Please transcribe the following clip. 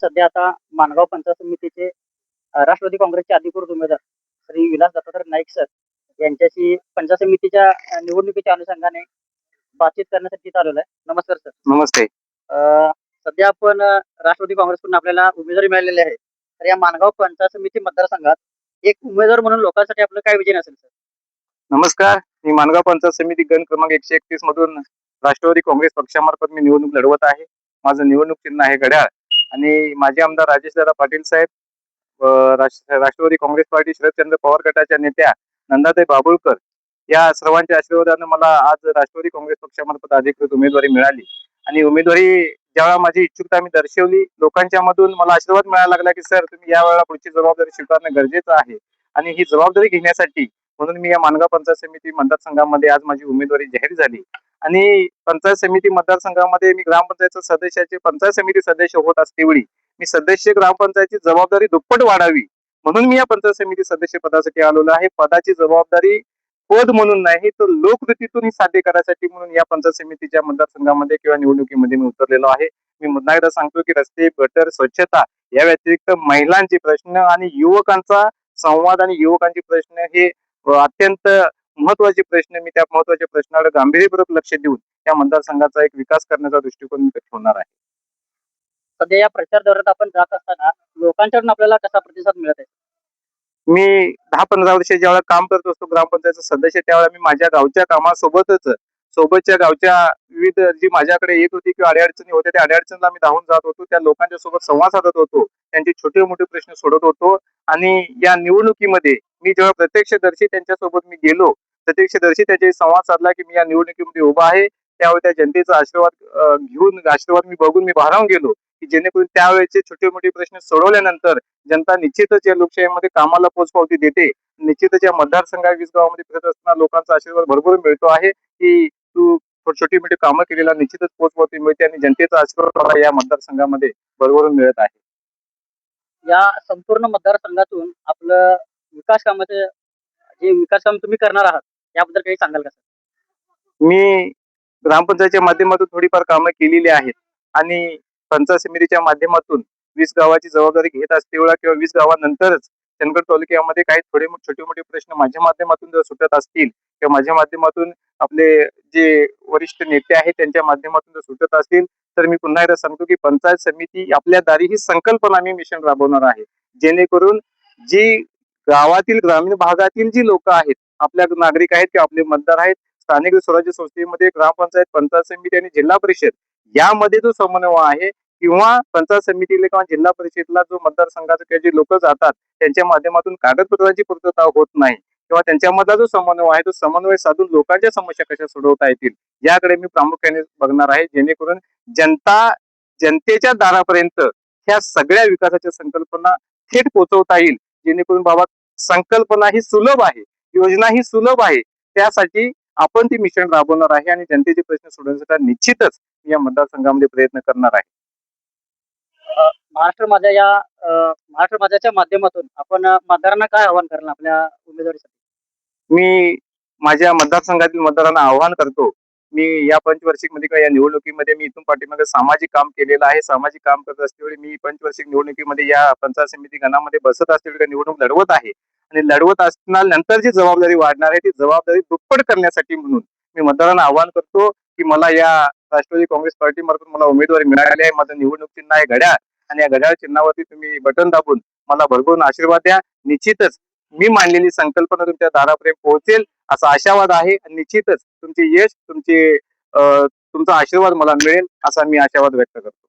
सध्या आता माणगाव पंचायत समितीचे राष्ट्रवादी काँग्रेसचे अधिकृत उमेदवार श्री विलास दत्तात्रय नाईक सर यांच्याशी पंचायत समितीच्या निवडणुकीच्या अनुषंगाने बातचीत करण्यासाठी आलेलो आहे. नमस्कार सर. नमस्ते. अ, सध्या आपण अ, राष्ट्रवादी काँग्रेसकडून आपल्याला उमेदवारी मिळालेली आहे. तर या माणगाव पंचायत समिती मतदारसंघात एक उमेदवार म्हणून लोकांसाठी आपलं काय विजन असेल सर? नमस्कार. मी मानगाव पंचायत समिती गण क्रमांक एकशे एकतीस मधून राष्ट्रवादी काँग्रेस पक्षामार्फत मी निवडणूक लढवत आहे. माझं निवडणूक चिन्ह आहे घड्याळ. आणि माझे आमदार राजेश दादा पाटील साहेब राष्ट्र- राष्ट्रवादी काँग्रेस पार्टी शरदचंद्र पवार गटाच्या नेत्या नंदाताई बाबुळकर या सर्वांच्या आशीर्वादानं मला आज राष्ट्रवादी काँग्रेस पक्षामार्फत अधिकृत उमेदवारी मिळाली. आणि उमेदवारी ज्यावेळा माझी इच्छुकता मी दर्शवली लोकांच्या मधून मला आशीर्वाद मिळायला लागला की सर तुम्ही या वेळेला पुढची जबाबदारी स्वीकारणं गरजेचं आहे. आणि ही जबाबदारी घेण्यासाठी म्हणून मी या मानगाव पंचायत समिती मतदारसंघामध्ये आज माझी उमेदवारी जाहीर झाली. आणि पंचायत समिती मतदारसंघामध्ये मी ग्रामपंचायत सदस्याचे पंचायत समिती सदस्य होत असतेवेळी मी सदस्य ग्रामपंचायतची जबाबदारी दुप्पट वाढावी म्हणून मी या पंचायत समिती सदस्य पदासाठी आलेलो आहे. पदाची जबाबदारी पद म्हणून नाही तर लोकवृत्तीतून साध्य करायसाठी म्हणून या पंचायत समितीच्या मतदारसंघामध्ये किंवा निवडणुकीमध्ये मी उतरलेलो आहे. मी पुन्हा एकदा सांगतो की रस्ते गटर स्वच्छता या व्यतिरिक्त महिलांचे प्रश्न आणि युवकांचा संवाद आणि युवकांचे प्रश्न हे अत्यंत महत्त्वाचे प्रश्न मी त्या महत्त्वाच्या प्रश्नावर गांभीर्यपूर्वक लक्ष देऊन या मतदारसंघाचा एक विकास करण्याचा दृष्टिकोन मी ठेवणार आहे. सध्या या प्रचार दौऱ्यात आपण जात असताना लोकांच्याकडून आपल्याला कसा प्रतिसाद मिळत आहे? मी दहा पंधरा वर्ष ज्यावेळेला काम करत असतो ग्रामपंचायतचा सदस्य त्यावेळेला मी माझ्या गावच्या कामासोबतच सोबतच्या गावच्या विविध जी माझ्याकडे येत होती किंवा अडीअडचणी होत्या त्या अडीअडचणीला मी धावून जात होतो. त्या लोकांच्या सोबत संवाद साधत होतो. त्यांचे छोटे मोठे प्रश्न सोडत होतो. आणि या निवडणुकीमध्ये मी जेव्हा प्रत्यक्षदर्शी त्यांच्यासोबत मी गेलो प्रत्यक्षदर्शी त्याचे संवाद साधला की मी या निवडणुकीमध्ये उभा आहे. त्यावेळी त्या जनतेचा आशीर्वाद घेऊन आशीर्वाद मी बघून मी भारावून गेलो की जेणेकरून त्यावेळेचे छोटे मोठे प्रश्न सोडवल्यानंतर जनता निश्चितच या लोकशाहीमध्ये कामाला पोचपावती देते. निश्चितच या मतदारसंघा वीस गावामध्ये फिरत असताना लोकांचा आशीर्वाद भरभरून मिळतो आहे की तू छोटी मोठी कामं केलेला निश्चितच पोचपावती मिळते आणि जनतेचा आशीर्वाद या मतदारसंघामध्ये भरभरून मिळत आहे. या संपूर्ण मतदारसंघातून आपलं विकास कामाचे जे विकास काम तुम्ही करणार आहात याबद्दल काही सांगाल का सर? मी ग्रामपंचायतच्या माध्यमातून थोडीफार कामं केलेली आहेत आणि पंचायत समितीच्या माध्यमातून वीस गावाची जबाबदारी घेत असते वेळा किंवा वीस गावानंतरच चंदगड तालुक्यामध्ये काही थोडे छोटे मोठे प्रश्न माझ्या माध्यमातून जर सुटत असतील किंवा माझ्या माध्यमातून आपले जे वरिष्ठ नेते आहेत त्यांच्या माध्यमातून जर सुटत असतील तर मी पुन्हा एकदा सांगतो की पंचायत समिती आपल्या दारी ही संकल्पना मी मिशन राबवणार आहे. जेणेकरून जी गावातील ग्रामीण भागातील जी लोक आहेत आपल्या नागरिक आहेत किंवा आपले मतदार आहेत स्थानिक स्वराज्य संस्थेमध्ये ग्रामपंचायत पंचायत समिती आणि जिल्हा परिषद यामध्ये जो समन्वय आहे किंवा पंचायत समितीला किंवा जिल्हा परिषदला जो मतदारसंघाचा किंवा जे लोक जातात त्यांच्या माध्यमातून कागदपत्रांची पूर्तता होत नाही किंवा त्यांच्यामधला जो समन्वय आहे तो समन्वय साधून लोकांच्या समस्या कशा सोडवता येतील याकडे मी प्रामुख्याने बघणार आहे. जेणेकरून जनता जनतेच्या दारापर्यंत ह्या सगळ्या विकासाच्या संकल्पना थेट पोहोचवता येईल जेणेकरून बाबा संकल्पना ही सुलभ आहे. योजना ही सुलभ आहे. त्यासाठी आपण ती मिशन राबवणार आहे आणि जनतेचे प्रश्न सोडवण्यासाठी निश्चितच या मतदारसंघामध्ये प्रयत्न करणार आहे. महाराष्ट्र माझ्या या महाराष्ट्र माझ्याच्या माध्यमातून आपण मतदारांना काय आवाहन कराल आपल्या उमेदवारीसाठी? मी माझ्या मतदारसंघातील मतदारांना आवाहन करतो मी या पंचवार्षिकमध्ये किंवा या निवडणुकीमध्ये मी इथून पाठीमागे सामाजिक काम केलेलं आहे सामाजिक काम करत असतेवेळी मी पंचवार्षिक निवडणुकीमध्ये या पंचायत समिती गणामध्ये बसत असतेवेळी निवडणूक लढवत आहे. आणि लढवत असताना नंतर जी जबाबदारी वाढणार आहे ती जबाबदारी दुप्पट करण्यासाठी म्हणून मी मतदारांना आवाहन करतो की मला या राष्ट्रवादी काँग्रेस पार्टीमार्फत मला उमेदवारी मिळाली आहे. माझं निवडणूक चिन्ह आहे घड्याळ. आणि या घड्याळ चिन्हावरती तुम्ही बटन दाबून मला भरभरून आशीर्वाद द्या. निश्चितच मी मांडलेली संकल्पना तुमच्या दारापर्यंत पोहोचेल असा आशावाद आहे. आणि निश्चितच तुमचे यश तुमचे तुमचा आशीर्वाद मला मिळेल असा मी आशावाद व्यक्त करतो.